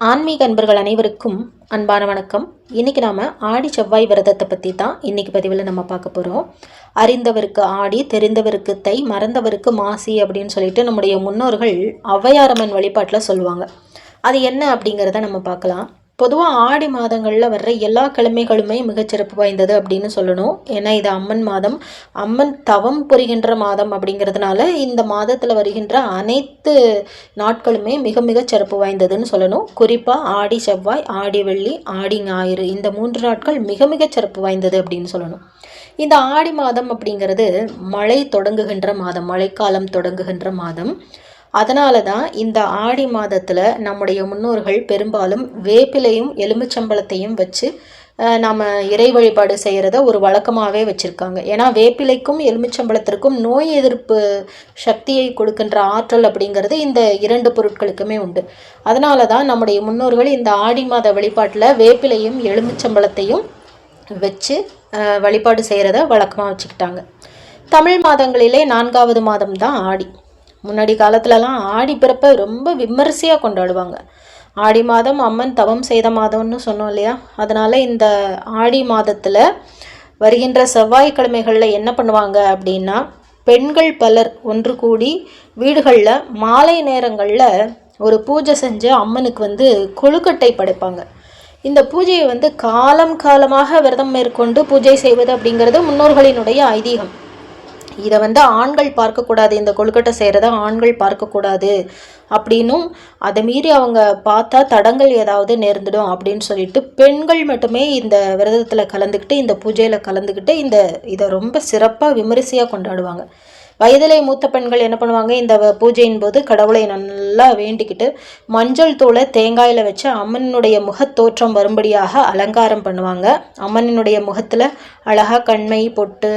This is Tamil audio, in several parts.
ஆன்மீக அன்பர்கள் அனைவருக்கும் அன்பான வணக்கம். இன்றைக்கி நாம் ஆடி செவ்வாய் விரதத்தை பற்றி தான் இன்றைக்கி பதிவில் நம்ம பார்க்க போகிறோம் அறிந்தவருக்கு ஆடி தெரிந்தவருக்கு தை மறந்தவருக்கு மாசி அப்படின்னு சொல்லிட்டு நம்முடைய முன்னோர்கள் ஔவையாரம்மன் வழிபாட்டில் சொல்லுவாங்க. அது என்ன அப்படிங்கிறத நம்ம பார்க்கலாம். பொதுவாக ஆடி மாதங்களில் வர்ற எல்லா கிழமைகளுமே மிகச்சிறப்பு வாய்ந்தது அப்படின்னு சொல்லணும். ஏன்னா இது அம்மன் மாதம். அம்மன் தவம் புரிகின்ற மாதம் அப்படிங்கிறதுனால இந்த மாதத்தில் வருகின்ற அனைத்து நாட்களுமே மிக மிக சிறப்பு வாய்ந்ததுன்னு சொல்லணும். குறிப்பாக ஆடி செவ்வாய் ஆடி வெள்ளி ஆடி ஞாயிறு இந்த மூன்று நாட்கள் மிக மிக சிறப்பு வாய்ந்தது அப்படின்னு சொல்லணும். இந்த ஆடி மாதம் அப்படிங்கிறது மழை தொடங்குகின்ற மாதம் மழைக்காலம் தொடங்குகின்ற மாதம். அதனால தான் இந்த ஆடி மாதத்தில் நம்முடைய முன்னோர்கள் பெரும்பாலும் வேப்பிலையும் எலுமிச்சம்பழத்தையும் வச்சு நாம் இறை வழிபாடு செய்கிறத ஒரு வழக்கமாகவே வச்சுருக்காங்க. ஏன்னா வேப்பிலைக்கும் எலுமிச்சம்பழத்திற்கும் நோய் எதிர்ப்பு சக்தியை கொடுக்கின்ற ஆற்றல் அப்படிங்கிறது இந்த இரண்டு பொருட்களுக்குமே உண்டு. அதனால தான் நம்முடைய முன்னோர்கள் இந்த ஆடி மாத வழிபாட்டில் வேப்பிலையும் எலுமிச்சம்பழத்தையும் வச்சு வழிபாடு செய்கிறத வழக்கமாக வச்சுக்கிட்டாங்க. தமிழ் மாதங்களிலே நான்காவது மாதம் தான் ஆடி. முன்னாடி காலத்துலலாம் ஆடி பிறப்பை ரொம்ப விமரிசையாக கொண்டாடுவாங்க. ஆடி மாதம் அம்மன் தவம் செய்த மாதம்னு சொன்னோம் இல்லையா? அதனால் இந்த ஆடி மாதத்தில் வருகின்ற செவ்வாய்க்கிழமைகளில் என்ன பண்ணுவாங்க அப்படின்னா பெண்கள் பலர் ஒன்று கூடி வீடுகளில் மாலை நேரங்களில் ஒரு பூஜை செஞ்சு அம்மனுக்கு வந்து கொழுக்கட்டை படைப்பாங்க. இந்த பூஜையை வந்து காலம் காலமாக விரதம் மேற்கொண்டு பூஜை செய்வது அப்படிங்கிறது முன்னோர்களினுடைய ஐதீகம். இதை வந்து ஆண்கள் பார்க்கக்கூடாது இந்த கொழுக்கட்டை செய்கிறத ஆண்கள் பார்க்கக்கூடாது அப்படின்னும் அதை மீறி அவங்க பார்த்தா தடங்கள் ஏதாவது நேர்ந்துடும் அப்படின்னு சொல்லிட்டு பெண்கள் மட்டுமே இந்த விரதத்தில் கலந்துக்கிட்டு இந்த பூஜையில் கலந்துக்கிட்டு இந்த இதை ரொம்ப சிறப்பாக விமரிசையாக கொண்டாடுவாங்க. வயதிலே மூத்த பெண்கள் என்ன பண்ணுவாங்க இந்த பூஜையின் போது கடவுளை நல்லா வேண்டிக்கிட்டு மஞ்சள் தூளை தேங்காயில் வச்சு அம்மனுடைய முகத்தோற்றம் வரும்படியாக அலங்காரம் பண்ணுவாங்க. அம்மனினுடைய முகத்தில் அழகாக கண்மை பொட்டு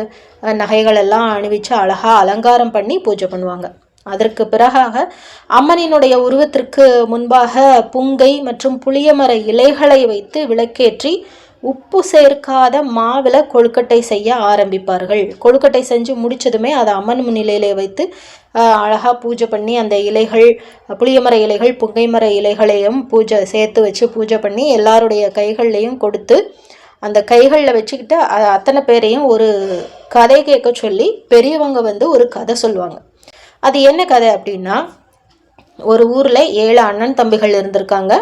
நகைகள் எல்லாம் அணிவிச்சு அழகாக அலங்காரம் பண்ணி பூஜை பண்ணுவாங்க. அதற்கு பிறகாக அம்மனினுடைய உருவத்திற்கு முன்பாக புங்கை மற்றும் புளியமர இலைகளை வைத்து விளக்கேற்றி உப்பு சேர்க்காத மாவில் கொழுக்கட்டை செய்ய ஆரம்பிப்பார்கள். கொழுக்கட்டை செஞ்சு முடித்ததுமே அதை அம்மன் முன்னிலையிலே வைத்து அழகாக பூஜை பண்ணி அந்த இலைகள் புளியமர இலைகள் புங்கைமர இலைகளையும் பூஜை சேர்த்து வச்சு பூஜை பண்ணி எல்லாருடைய கைகள்லையும் கொடுத்து அந்த கைகளில் வச்சுக்கிட்டு அத்தனை பேரையும் ஒரு கதை கேட்க சொல்லி பெரியவங்க வந்து ஒரு கதை சொல்லுவாங்க. அது என்ன கதை அப்படின்னா ஒரு ஊரில் ஏழு அண்ணன் தம்பிகள் இருந்திருக்காங்க.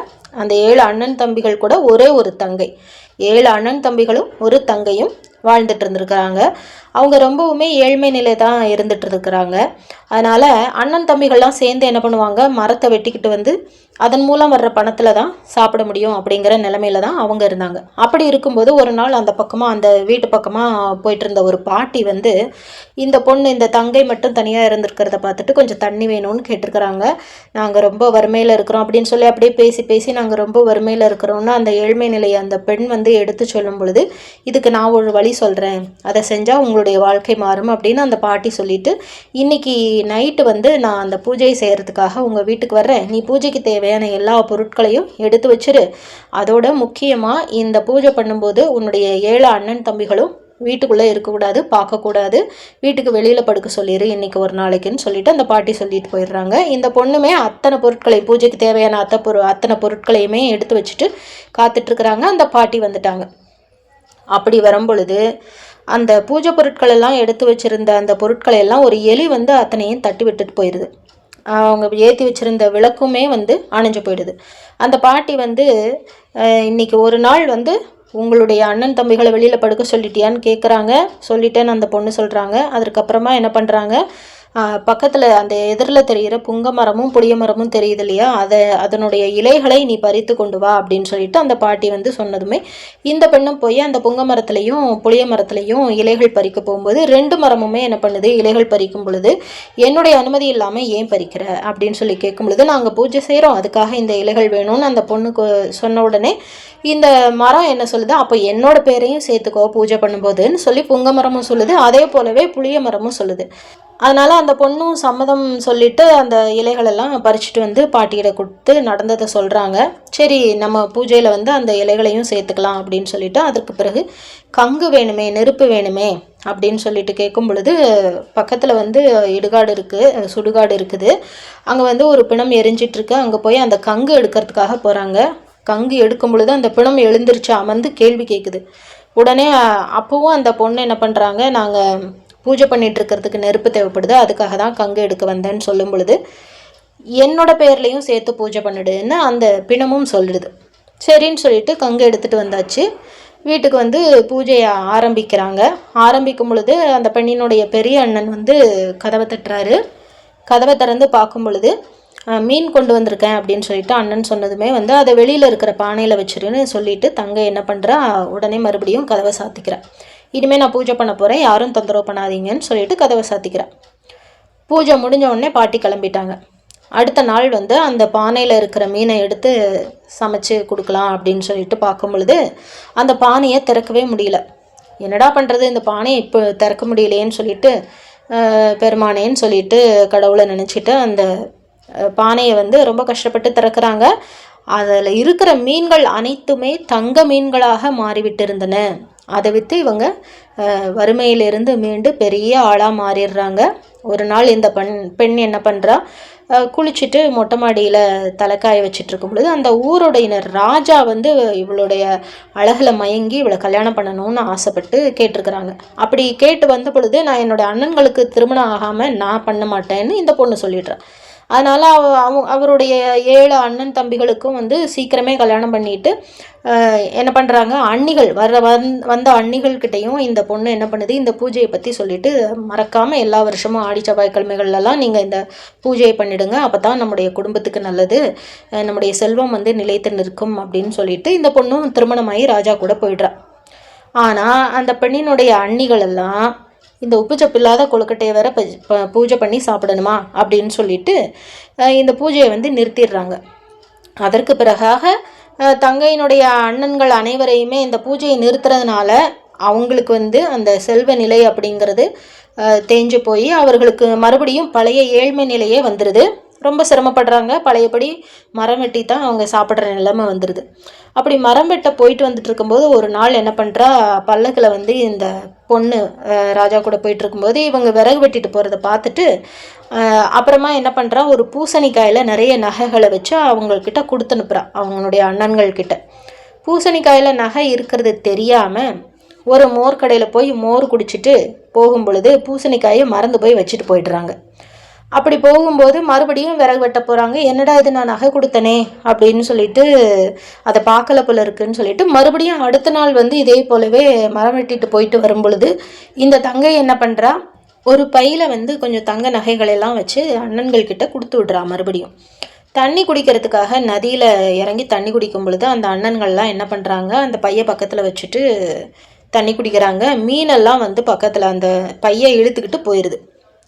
அந்த ஏழு அண்ணன் தம்பிகள் கூட ஒரே ஒரு தங்கை. ஏழு அண்ணன் தம்பிகளும் ஒரு தங்கையும் வாழ்ந்துட்டு இருந்திருக்கிறாங்க. அவங்க ரொம்பவுமே ஏழ்மை நிலை தான் இருந்துட்டு இருக்கிறாங்க அதனால் அண்ணன் தம்பிகள்லாம் சேர்ந்து என்ன பண்ணுவாங்க மரத்தை வெட்டிக்கிட்டு வந்து அதன் மூலம் வர்ற பணத்தில் தான் சாப்பிட முடியும் அப்படிங்கிற நிலமையில தான் அவங்க இருந்தாங்க. அப்படி இருக்கும்போது ஒரு நாள் அந்த பக்கமாக அந்த வீட்டு பக்கமாக போயிட்டு இருந்த ஒரு பாட்டி வந்து இந்த பொண்ணு இந்த தங்கை மட்டும் தனியாக இருந்திருக்கிறத பார்த்துட்டு கொஞ்சம் தண்ணி வேணும்னு கேட்டிருக்கிறாங்க. நாங்கள் ரொம்ப வறுமையில் இருக்கிறோம் அப்படின்னு சொல்லி அப்படியே பேசி பேசி நாங்கள் ரொம்ப வறுமையில் இருக்கிறோம்னு அந்த ஏழ்மை நிலையை அந்த பெண் வந்து எடுத்து சொல்லும் பொழுது இதுக்கு நான் ஒரு வழி சொல்கிறேன் அதை செஞ்சால் உங்களுடைய வாழ்க்கை மாறும் அப்படின்னு அந்த பாட்டி சொல்லிட்டு இன்னைக்கு நைட்டு வந்து நான் அந்த பூஜை செய்கிறதுக்காக உங்கள் வீட்டுக்கு வர்றேன். நீ பூஜைக்கு தேவை தேவையான எல்லா பொருட்களையும் எடுத்து வச்சிரு. அதோட முக்கியமாக இந்த பூஜை பண்ணும்போது உன்னுடைய ஏழு அண்ணன் தம்பிகளும் வீட்டுக்குள்ளே இருக்கக்கூடாது பார்க்கக்கூடாது. வீட்டுக்கு வெளியில் படுக்க சொல்லிடு இன்றைக்கி ஒரு நாளைக்குன்னு சொல்லிட்டு அந்த பாட்டி சொல்லிட்டு போயிடுறாங்க. இந்த பொண்ணுமே அத்தனை பொருட்களை பூஜைக்கு தேவையான அத்தை பொரு அத்தனை பொருட்களையுமே எடுத்து வச்சுட்டு காத்துட்ருக்குறாங்க. அந்த பாட்டி வந்துட்டாங்க. அப்படி வரும்பொழுது அந்த பூஜை பொருட்கள் எல்லாம் எடுத்து வச்சுருந்த அந்த பொருட்களை எல்லாம் ஒரு எலி வந்து அத்தனையும் தட்டி விட்டுட்டு போயிடுது அவங்க ஏற்றி வச்சுருந்த விளக்குமே வந்து அணைஞ்சு போயிடுது. அந்த பாட்டி வந்து இன்றைக்கி ஒரு நாள் வந்து உங்களுடைய அண்ணன் தம்பிகளை வெளியில் படுக்க சொல்லிட்டியான்னு கேட்குறாங்க சொல்லிட்டேன்னு அந்த பொண்ணு சொல்கிறாங்க அதுக்கப்புறமா என்ன பண்ணுறாங்க பக்கத்தில் அந்த எதிரில் தெரிகிற புங்க மரமும் புளிய மரமும் தெரியுது இல்லையா? அதை அதனுடைய இலைகளை நீ பறித்து கொண்டு வா அப்படின்னு சொல்லிட்டு அந்த பாட்டி வந்து சொன்னதுமே இந்த பெண்ணும் போய் அந்த புங்க மரத்துலையும் புளிய மரத்துலையும் இலைகள் பறிக்க போகும்போது ரெண்டு மரமுமே என்ன பண்ணுது? இலைகள் பறிக்கும் பொழுது என்னுடைய அனுமதி இல்லாமல் ஏன் பறிக்கிற? அப்படின்னு சொல்லி கேட்கும் பொழுது நாங்கள் பூஜை செய்கிறோம் அதுக்காக இந்த இலைகள் வேணும்னு அந்த பொண்ணுக்கு சொன்ன உடனே இந்த மரம் என்ன சொல்லுது? அப்போ என்னோட பேரையும் சேர்த்துக்கோ பூஜை பண்ணும்போதுன்னு சொல்லி புங்க மரமும் சொல்லுது அதே போலவே புளிய மரமும் சொல்லுது. அதனால் அந்த பொண்ணும் சம்மதம் சொல்லிட்டு அந்த இலைகளெல்லாம் பறிச்சுட்டு வந்து பாட்டியிட கொடுத்து நடந்ததை சொல்கிறாங்க சரி நம்ம பூஜையில் வந்து அந்த இலைகளையும் சேர்த்துக்கலாம் அப்படின்னு சொல்லிட்டு அதற்கு பிறகு கங்கு வேணுமே நெருப்பு வேணுமே அப்படின்னு சொல்லிட்டு கேட்கும் பொழுது பக்கத்தில் வந்து இடுகாடு இருக்குது சுடுகாடு இருக்குது. அங்கே வந்து ஒரு பிணம் எரிஞ்சிட்ருக்கு அங்கே போய் அந்த கங்கு எடுக்கிறதுக்காக போகிறாங்க கங்கு எடுக்கும் பொழுது அந்த பிணம் எழுந்திருச்சு அமர்ந்து கேள்வி கேட்குது உடனே அப்போவும் அந்த பொண்ணு என்ன பண்ணுறாங்க நாங்கள் பூஜை பண்ணிட்டு இருக்கிறதுக்கு நெருப்பு தேவைப்படுது அதுக்காக தான் கங்கு எடுக்க வந்தேன்னு சொல்லும் பொழுது என்னோட பேர்லேயும் சேர்த்து பூஜை பண்ணிடுன்னு அந்த பிணமும் சொல்லிடுது சரின்னு சொல்லிட்டு கங்கு எடுத்துகிட்டு வந்தாச்சு. வீட்டுக்கு வந்து பூஜையை ஆரம்பிக்கிறாங்க. ஆரம்பிக்கும் பொழுது அந்த பெண்ணினுடைய பெரிய அண்ணன் வந்து கதவை தட்டுறாரு. கதவை திறந்து பார்க்கும் பொழுது மீன் கொண்டு வந்திருக்கேன் அப்படின்னு சொல்லிட்டு அண்ணன் சொன்னதுமே வந்து அதை வெளியில் இருக்கிற பானையில் வச்சிருன்னு சொல்லிட்டு தங்கை என்ன பண்ணுறா உடனே மறுபடியும் கதவை சாத்திக்கிறேன் இனிமேல் நான் பூஜை பண்ண போகிறேன் யாரும் தொந்தரவு பண்ணாதீங்கன்னு சொல்லிட்டு கதவை சாத்திக்கிறேன் பூஜை முடிஞ்ச உடனே பாட்டி கிளம்பிட்டாங்க. அடுத்த நாள் வந்து அந்த பானையில் இருக்கிற மீனை எடுத்து சமைச்சு கொடுக்கலாம் அப்படின்னு சொல்லிட்டு பார்க்கும் பொழுது அந்த பானையை திறக்கவே முடியல. என்னடா பண்ணுறது இந்த பானையை இப்போ திறக்க முடியலையேன்னு சொல்லிட்டு பெருமானேன்னு சொல்லிட்டு கடவுளை நினச்சிட்டு அந்த பானையை வந்து ரொம்ப கஷ்டப்பட்டு திறக்கிறாங்க. அதில் இருக்கிற மீன்கள் அனைத்துமே தங்க மீன்களாக மாறிவிட்டிருந்தன. அதை விற்று இவங்க வறுமையிலிருந்து மீண்டு பெரிய ஆளாக மாறிடுறாங்க. ஒரு நாள் இந்த பெண் பெண் என்ன பண்ணுறா குளிச்சுட்டு மொட்டை மாடியில் தலைக்காய வச்சிட்ருக்கும் பொழுது அந்த ஊருடையினர் ராஜா வந்து இவளுடைய அழகில் மயங்கி இவளை கல்யாணம் பண்ணணும்னு ஆசைப்பட்டு கேட்டிருக்கிறாங்க. அப்படி கேட்டு வந்த பொழுது நான் என்னோட அண்ணன்களுக்கு திருமணம் ஆகாமல் நான் பண்ண மாட்டேன்னு இந்த பொண்ணு சொல்லிடுறேன் அதனால் அவ அவ அவருடைய ஏழு அண்ணன் தம்பிகளுக்கும் வந்து சீக்கிரமே கல்யாணம் பண்ணிட்டு என்ன பண்ணுறாங்க அண்ணிகள் வர வந் வந்த அண்ணிகள்கிட்டையும் இந்த பொண்ணு என்ன பண்ணுது இந்த பூஜையை பற்றி சொல்லிட்டு மறக்காமல் எல்லா வருஷமும் ஆடி செவ்வாய்க்கிழமைகள்லாம் நீங்கள் இந்த பூஜையை பண்ணிடுங்க. அப்போ தான் நம்முடைய குடும்பத்துக்கு நல்லது. நம்முடைய செல்வம் வந்து நிலைத்து நிற்கும் அப்படின்னு சொல்லிட்டு இந்த பொண்ணும் திருமணமாகி ராஜா கூட போயிடுறா. ஆனால் அந்த பெண்ணினுடைய அண்ணிகள் எல்லாம் இந்த உப்புச்சப்பு இல்லாத கொழுக்கட்டையை வேற பூஜை பண்ணி சாப்பிடணுமா அப்படின்னு சொல்லிட்டு இந்த பூஜையை வந்து நிறுத்திடுறாங்க. அதற்கு பிறகாக தங்கையினுடைய அண்ணன்கள் அனைவரையுமே இந்த பூஜையை நிறுத்துறதுனால அவங்களுக்கு வந்து அந்த செல்வ நிலை அப்படிங்கிறது தேஞ்சு போய் அவர்களுக்கு மறுபடியும் பழைய ஏழ்மை நிலையே வந்துடுது ரொம்ப சிரமப்படுறாங்க. பழையபடி மரம் வெட்டி தான் அவங்க சாப்பிட்ற நிலைமை வந்துடுது அப்படி மரம் வெட்ட போயிட்டு வந்துட்டு இருக்கும்போது ஒரு நாள் என்ன பண்ணுறா பல்லக்கில் வந்து இந்த பொண்ணு ராஜா கூட போயிட்டு இருக்கும்போது இவங்க விறகு வெட்டிட்டு போகிறத பார்த்துட்டு அப்புறமா என்ன பண்ணுறா ஒரு பூசணிக்காயில் நிறைய நகைகளை வச்சு அவங்கக்கிட்ட கொடுத்து அனுப்புகிறா அவங்களுடைய அண்ணன்கள்கிட்ட. பூசணிக்காயில் நகை இருக்கிறது தெரியாமல் ஒரு மோர் கடையில் போய் மோர் குடிச்சிட்டு போகும் பொழுது பூசணிக்காயை மறந்து போய் வச்சுட்டு போயிடுறாங்க. அப்படி போகும்போது மறுபடியும் விறகு வெட்ட போகிறாங்க என்னடா இது நான் நகை கொடுத்தனே அப்படின்னு சொல்லிட்டு அதை பார்க்கல போல இருக்குன்னு சொல்லிட்டு மறுபடியும் அடுத்த நாள் வந்து இதே போலவே மரம் வெட்டிட்டு போயிட்டு வரும் பொழுது இந்த தங்கை என்ன பண்ணுறா ஒரு பையில் வந்து கொஞ்சம் தங்க நகைகளெல்லாம் வச்சு அண்ணன்கள் கிட்ட கொடுத்து விடுறா மறுபடியும். தண்ணி குடிக்கிறதுக்காக நதியில் இறங்கி தண்ணி குடிக்கும் பொழுது அந்த அண்ணன்கள்லாம் என்ன பண்ணுறாங்க அந்த பையை பக்கத்தில் வச்சுட்டு தண்ணி குடிக்கிறாங்க. மீனெல்லாம் வந்து பக்கத்தில் அந்த பையை இழுத்துக்கிட்டு போயிடுது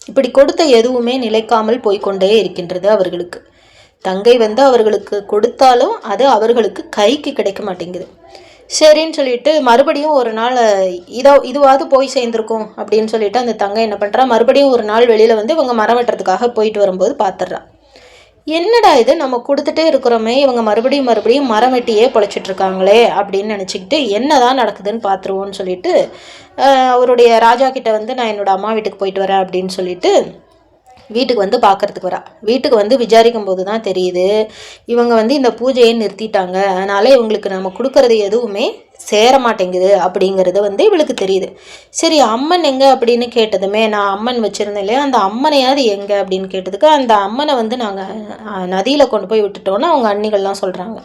இப்படி கொடுத்த எதுவுமே நிலைக்காமல் போய்க்கொண்டே இருக்கின்றது அவர்களுக்கு. தங்கை வந்து அவர்களுக்கு கொடுத்தாலும் அது அவர்களுக்கு கைக்கு கிடைக்க மாட்டேங்குது. சரின்னு சொல்லிட்டு மறுபடியும் ஒரு நாள் இதோ இதுவாவது போய் சேர்ந்துருக்கும் அப்படின்னு சொல்லிட்டு அந்த தங்கை என்ன பண்ணுறா மறுபடியும் ஒரு நாள் வெளியில் வந்து இவங்க மரம் வெட்டுறதுக்காக போயிட்டு வரும்போது பார்த்துட்றான் என்னடா இது? நம்ம கொடுத்துட்டே இருக்கிறோமே. இவங்க மறுபடியும் மறுபடியும் மரம் வெட்டியே பொழைச்சிட்டு இருக்காங்களே அப்படின்னு நினச்சிக்கிட்டு என்னதான் நடக்குதுன்னு பார்த்துருவோன்னு சொல்லிட்டு அவருடைய ராஜா கிட்ட வந்து நான் என்னோடய அம்மா வீட்டுக்கு போயிட்டு வரேன் அப்படின்னு சொல்லிட்டு வீட்டுக்கு வந்து பார்க்கறதுக்கு வரா. வீட்டுக்கு வந்து விசாரிக்கும் போது தான் தெரியுது. இவங்க வந்து இந்த பூஜையை நிறுத்திட்டாங்க. அதனால் இவங்களுக்கு நம்ம கொடுக்கறது எதுவுமே சேர மாட்டேங்குது அப்படிங்கிறது வந்து இவளுக்கு தெரியுது. சரி அம்மன் எங்கே அப்படின்னு கேட்டதுமே நான் அம்மன் வச்சுருந்தேன் இல்லையா? அந்த அம்மனையாவது எங்கே அப்படின்னு கேட்டதுக்கு அந்த அம்மனை வந்து நாங்கள் நதியில் கொண்டு போய் விட்டுட்டோன்னு அவங்க அண்ணிகள்லாம் சொல்கிறாங்க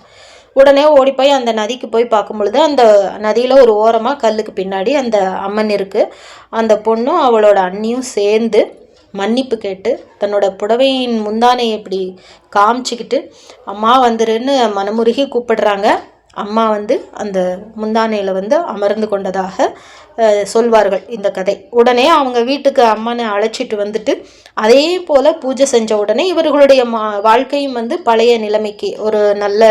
உடனே ஓடி போய் அந்த நதிக்கு போய் பார்க்கும் பொழுது அந்த நதியில் ஒரு ஓரமாக கல்லுக்கு பின்னாடி அந்த அம்மன் இருக்குது அந்த பொண்ணும் அவளோட அண்ணியும் சேர்ந்து மன்னிப்பு கேட்டு தன்னோட புடவையின் முந்தானை இப்படி காமிச்சிக்கிட்டு அம்மா வந்துருன்னு மனமுருகி கூப்பிடுறாங்க. அம்மா வந்து அந்த முந்தானையில் வந்து அமர்ந்து கொண்டதாக சொல்வார்கள் இந்த கதை. உடனே அவங்க வீட்டுக்கு அம்மனை அழைச்சிட்டு வந்துட்டு அதே போல் பூஜை செஞ்ச உடனே இவர்களுடைய மா வாழ்க்கையும் வந்து பழைய நிலைமைக்கு ஒரு நல்ல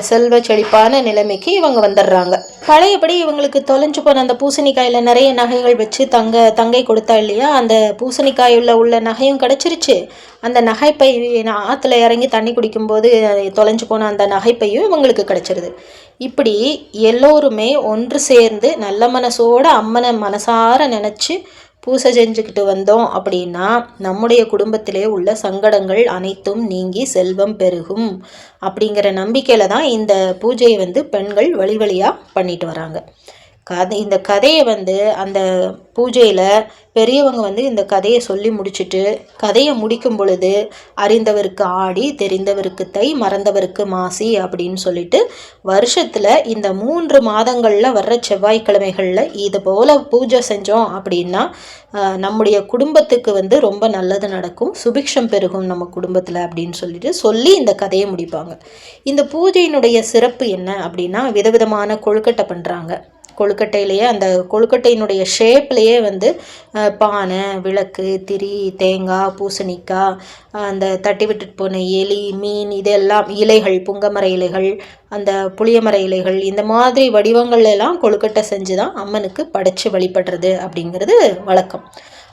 செல்வ செழிப்பான நிலைமைக்கு இவங்க வந்துடுறாங்க பழையபடி இவங்களுக்கு தொலைஞ்சு போன அந்த பூசணிக்காயில் நிறைய நகைகள் வச்சு தங்க தங்கை கொடுத்தா இல்லையா? அந்த பூசணிக்காயில் உள்ள நகையும் கிடச்சிருச்சு. அந்த நகைப்பை ஆற்றுல இறங்கி தண்ணி குடிக்கும்போது தொலைஞ்சு போன அந்த நகைப்பையும் இவங்களுக்கு கிடச்சிருது. இப்படி எல்லோருமே ஒன்று சேர்ந்து நல்ல மனசோட அம்மனை மனசார நினச்சி பூசை செஞ்சுக்கிட்டு வந்தோம் அப்படின்னா நம்முடைய குடும்பத்திலே உள்ள சங்கடங்கள் அனைத்தும் நீங்கி செல்வம் பெருகும் அப்படிங்கிற நம்பிக்கையில் தான் இந்த பூஜையை வந்து பெண்கள் வழி வழியாக பண்ணிட்டு வராங்க. கதை இந்த கதையை வந்து அந்த பூஜையில் பெரியவங்க வந்து இந்த கதையை சொல்லி முடிச்சுட்டு கதையை முடிக்கும் பொழுது அறிந்தவருக்கு ஆடி தெரிந்தவருக்கு தை மறந்தவருக்கு மாசி அப்படின்னு சொல்லிட்டு வருஷத்தில் இந்த மூன்று மாதங்களில் வர்ற செவ்வாய்க்கிழமைகளில் இது போல் பூஜை செஞ்சோம் அப்படின்னா நம்முடைய குடும்பத்துக்கு வந்து ரொம்ப நல்லது நடக்கும். சுபிக்ஷம் பெருகும் நம்ம குடும்பத்தில் அப்படின்னு சொல்லிட்டு சொல்லி இந்த கதையை முடிப்பாங்க. இந்த பூஜையினுடைய சிறப்பு என்ன அப்படின்னா விதவிதமான கொழுக்கட்டை பண்ணுறாங்க கொழுக்கட்டையிலேயே அந்த கொழுக்கட்டையினுடைய ஷேப்லேயே வந்து பானை விளக்கு திரி தேங்காய் பூசணிக்காய் அந்த தட்டி விட்டுட்டு போன எலி மீன் இதெல்லாம் இலைகள் புங்கமர இலைகள் அந்த புளியமர இலைகள் இந்த மாதிரி வடிவங்கள்லாம் கொழுக்கட்டை செஞ்சு தான் அம்மனுக்கு படைச்சு வழிபடுறது அப்படிங்கிறது வழக்கம்.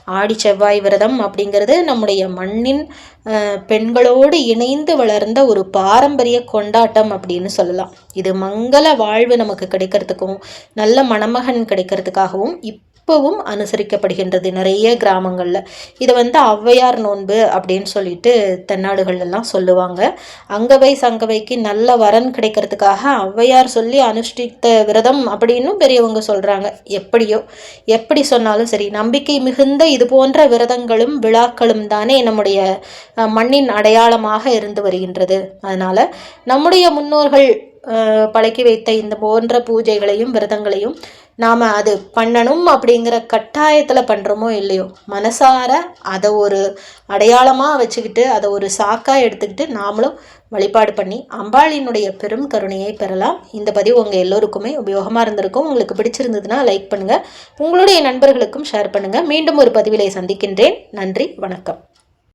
ஆடி செவ்வாய் விரதம் அப்படிங்கிறது நம்முடைய மண்ணின் பெண்களோடு இணைந்து வளர்ந்த ஒரு பாரம்பரிய கொண்டாட்டம் அப்படின்னு சொல்லலாம். இது மங்கள வாழ்வு நமக்கு கிடைக்கிறதுக்கும் நல்ல மணமகன் கிடைக்கிறதுக்காகவும் இப் இப்போவும் அனுசரிக்கப்படுகின்றது நிறைய கிராமங்களில். இதை வந்து ஔவையார் நோன்பு அப்படின்னு சொல்லிட்டு தென்னாடுகள்லாம் சொல்லுவாங்க. அங்கவை சங்கவைக்கு நல்ல வரன் கிடைக்கிறதுக்காக ஔவையார் சொல்லி அனுஷ்டித்த விரதம் அப்படின்னும் பெரியவங்க சொல்கிறாங்க எப்படியோ எப்படி சொன்னாலும் சரி நம்பிக்கை மிகுந்த இது போன்ற விரதங்களும் விழாக்களும் தானே நம்முடைய மண்ணின் அடையாளமாக இருந்து வருகின்றது. அதனால் நம்முடைய முன்னோர்கள் பழக்கி வைத்த இந்த போன்ற பூஜைகளையும் விரதங்களையும் நாம் அது பண்ணணும் அப்படிங்கிற கட்டாயத்தில் பண்ணுறோமோ இல்லையோ மனசார அதை ஒரு அடையாளமாக வச்சுக்கிட்டு அதை ஒரு சாக்காக எடுத்துக்கிட்டு நாமளும் வழிபாடு பண்ணி அம்பாளினுடைய பெரும் கருணையை பெறலாம். இந்த பதிவு உங்கள் எல்லோருக்குமே உபயோகமாக இருந்திருக்கும். உங்களுக்கு பிடிச்சிருந்ததுன்னா லைக் பண்ணுங்கள் உங்களுடைய நண்பர்களுக்கும் ஷேர் பண்ணுங்கள் மீண்டும் ஒரு பதிவிலை சந்திக்கின்றேன். நன்றி வணக்கம்.